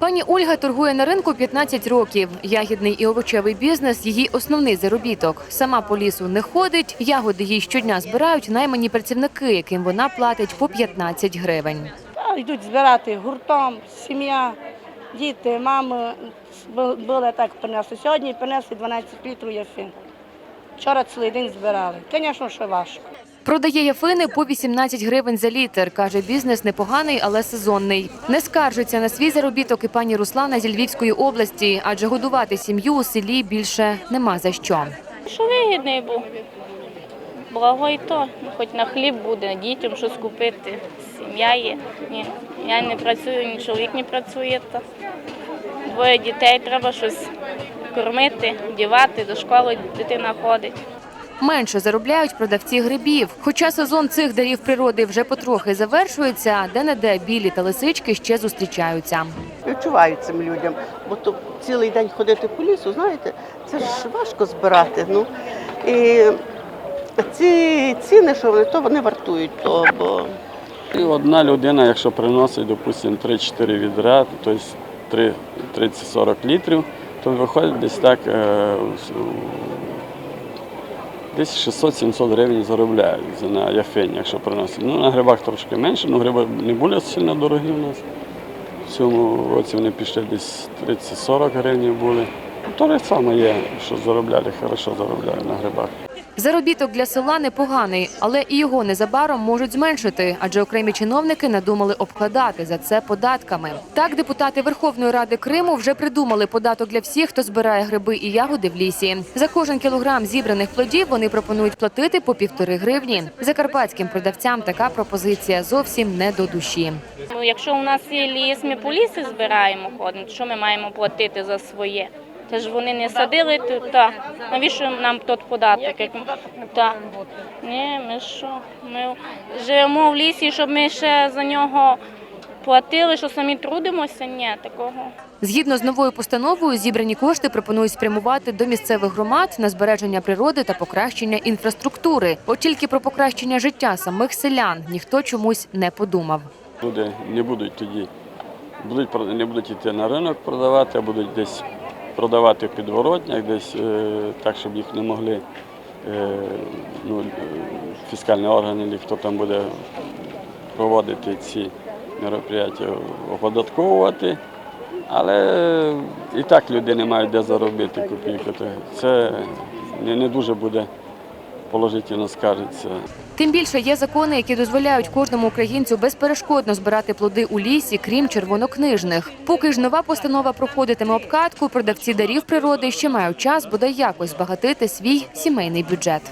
Пані Ольга торгує на ринку 15 років. Ягідний і овочевий бізнес її основний заробіток. Сама по лісу не ходить. Ягоди їй щодня збирають наймані працівники, яким вона платить по 15 гривень. Йдуть збирати гуртом, сім'я, діти, мами. Бу- Були так принесли. Сьогодні принесли 12 літрів яфин. Вчора цілий день збирали. Звісно, що важко. Продає яфини по 18 гривень за літр. Каже, бізнес непоганий, але сезонний. Не скаржиться на свій заробіток і пані Руслана зі Львівської області, адже годувати сім'ю у селі більше нема за що. Що вигідний був? Благо і то, хоч на хліб буде, дітям щось купити. Сім'я є. Ні, я не працюю, ні чоловік не працює. Та. Двоє дітей треба щось кормити, дівати, до школи дитина ходить. Менше заробляють продавці грибів. Хоча сезон цих дарів природи вже потрохи завершується, де-не-де білі та лисички ще зустрічаються. Відчуваю цим людям, бо то цілий день ходити по лісу, знаєте, це ж важко збирати. Ну і ці ціни, що вони, то вони вартують того, бо І одна людина, якщо приносить, допустимо, 3-4 відра, тобто 30-40 літрів, то виходить десь так е, десь 600-700 гривень заробляють на яфені, якщо приносить. Ну, на грибах трошки менше, але гриби не були сильно дорогі в нас. В цьому році вони пішли десь 30-40 гривень були. Те То ж саме є, що заробляли, хорошо заробляють на грибах. Заробіток для села непоганий, але і його незабаром можуть зменшити, адже окремі чиновники надумали обкладати за це податками. Так, депутати Верховної Ради Криму вже придумали податок для всіх, хто збирає гриби і ягоди в лісі. За кожен кілограм зібраних плодів вони пропонують платити по півтори гривні. Закарпатським продавцям така пропозиція зовсім не до душі. Ну, якщо у нас є ліс, ми по лісі збираємо ходимо, що ми маємо платити за своє? Це ж вони не садили тут, та навіщо нам тут податок? Як... Та. Ні, ми що? Ми живемо в лісі, щоб ми ще за нього платили, що самі трудимося? Ні, такого. Згідно з новою постановою, зібрані кошти пропонують спрямувати до місцевих громад на збереження природи та покращення інфраструктури. От тільки про покращення життя самих селян ніхто чомусь не подумав. Люди не будуть тоді, будуть, не будуть йти на ринок продавати, а будуть десь продавати в підворотнях, десь е, так, щоб їх не могли е, ну, е, фіскальні органи, хто там буде проводити ці мероприятия, оподатковувати. Але і так люди не мають де заробити копійку. Це не дуже буде положительно скажеться. Тим більше є закони, які дозволяють кожному українцю безперешкодно збирати плоди у лісі, крім червонокнижних. Поки ж нова постанова проходитиме обкатку, продавці дарів природи ще мають час бодай якось збагатити свій сімейний бюджет.